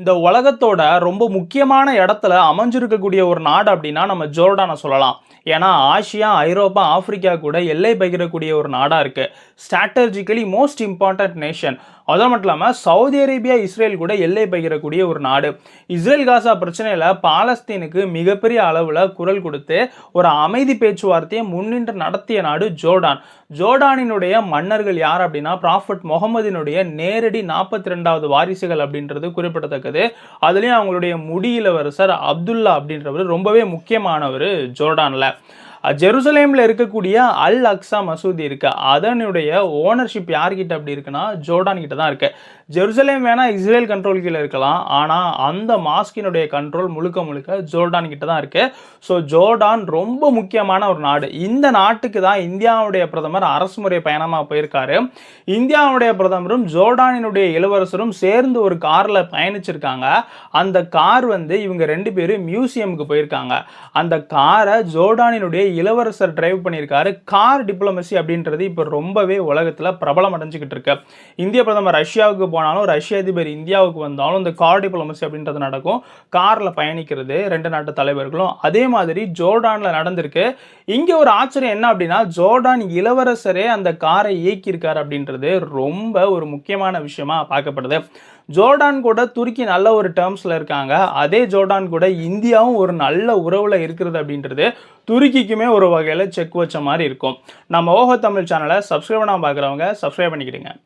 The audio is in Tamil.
இந்த உலகத்தோட ரொம்ப முக்கியமான இடத்துல அமைஞ்சிருக்கக்கூடிய ஒரு நாடு அப்படின்னா நம்ம ஜோர்டானை சொல்லலாம். ஏன்னா ஆசியா ஐரோப்பா ஆப்பிரிக்கா கூட எல்லை பகிரக்கூடிய ஒரு நாடாக இருக்குது ஸ்ட்ராட்டஜிக்கலி மோஸ்ட் இம்பார்ட்டன்ட் நேஷன் அது மட்டும் இல்லாமல் சவுதி அரேபியா இஸ்ரேல் கூட எல்லை பகிரக்கூடிய ஒரு நாடு. இஸ்ரேல் காசா பிரச்சனையில் பாலஸ்தீனுக்கு மிகப்பெரிய அளவில் குரல் கொடுத்து ஒரு அமைதி பேச்சுவார்த்தையை முன்னின்று நடத்திய நாடு ஜோர்டான். ஜோர்டானினுடைய மன்னர்கள் யார் அப்படின்னா ப்ராஃபட் முகமதினுடைய நேரடி நாற்பத்தி ரெண்டாவது வாரிசுகள் அப்படின்றது குறிப்பிடத்தக்கது. அதுலேயும் அவங்களுடைய முடியிலவரசர் அப்துல்லா அப்படின்றவர் ரொம்பவே முக்கியமானவர் ஜோர்டானில். ஜெருசலேமில் இருக்கக்கூடிய அல் அக்ஸா மசூதி இருக்குது அதனுடைய ஓனர்ஷிப் யார்கிட்ட அப்படி இருக்குன்னா ஜோர்டான் கிட்ட தான் இருக்குது ஜெருசலேம் வேணால் இஸ்ரேல் கண்ட்ரோல் கீழே இருக்கலாம். ஆனால் அந்த மாஸ்கினுடைய கண்ட்ரோல் முழுக்க முழுக்க ஜோர்டான் கிட்ட தான் இருக்குது ஸோ ஜோர்டான் ரொம்ப முக்கியமான ஒரு நாடு. இந்த நாட்டுக்கு தான் இந்தியாவுடைய பிரதமர் அரசுமுறை பயணமாக போயிருக்காரு. இந்தியாவுடைய பிரதமரும் ஜோர்டானினுடைய இளவரசரும் சேர்ந்து ஒரு காரில் பயணிச்சிருக்காங்க. அந்த கார் வந்து இவங்க ரெண்டு பேரும் மியூசியமுக்கு போயிருக்காங்க. அந்த காரை ஜோர்டானினுடைய இளவரசர் டிரைவ் பண்ணியிருக்காரு. கார் டிப்ளமசி அப்படின்றது இப்போ ரொம்பவே உலகத்தில் பிரபலம் அடைஞ்சிக்கிட்டு இருக்கு. இந்திய பிரதமர் ரஷ்யாவுக்கு போனாலும் ரஷ்ய அதிபர் இந்தியாவுக்கு வந்தாலும் இந்த கார் டிப்ளமசி அப்படின்றது நடக்கும். காரில் பயணிக்கிறது ரெண்டு நாட்டு தலைவர்களும். அதே மாதிரி ஜோர்டானில் நடந்திருக்கு. இங்கே ஒரு ஆச்சரியம் என்ன அப்படின்னா ஜோர்டான் இளவரசரே அந்த காரை இயக்கியிருக்காரு அப்படின்றது ரொம்ப ஒரு முக்கியமான விஷயமா பார்க்கப்படுது. ஜோர்டான் கூட துருக்கி நல்ல ஒரு டேர்ம்ஸில் இருக்காங்க. அதே ஜோர்டான் கூட இந்தியாவும் ஒரு நல்ல உறவில் இருக்கிறது அப்படின்றது துருக்கிக்குமே ஒரு வகையில் செக் வச்ச மாதிரி இருக்கும். நம்ம ஓஹோ தமிழ் சேனலை சப்ஸ்கிரைப் பண்ணாமல் பார்க்குறவங்க சப்ஸ்கிரைப் பண்ணிக்கிடுங்க.